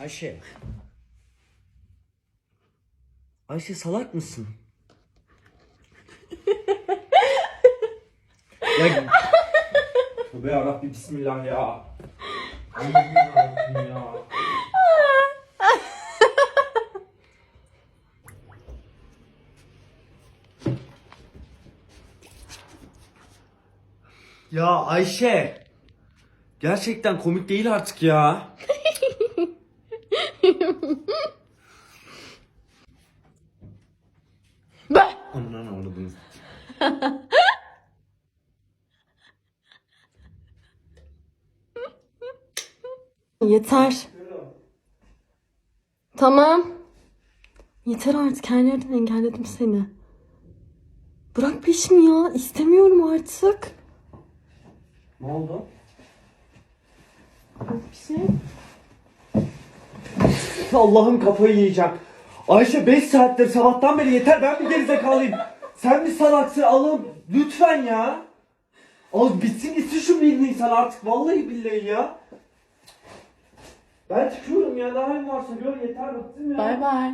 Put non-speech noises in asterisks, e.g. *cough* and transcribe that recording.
Ayşe. Ayşe salak mısın? ya Tövbe yarabbim bismillah ya. Yarabbim ya. Ya Ayşe. Gerçekten komik değil artık ya. *laughs* Be! Aman anladınız. Yeter. Tamam. Yeter artık her yerden engelledim seni. Bırak peşimi ya. İstemiyorum artık. Ne oldu? Bir şey. Allah'ım kafayı yiyeceğim. Ayşe 5 saattir sabahtan beri yeter ben mi gerizekalıyım? Sen mi salaksın Allah'ım lütfen ya. Al bitsin gitsin şu bir Nisan artık vallahi billahi ya. Ben çıkıyorum ya daha ne varsa gör yeter bıktım ya. Bay bay.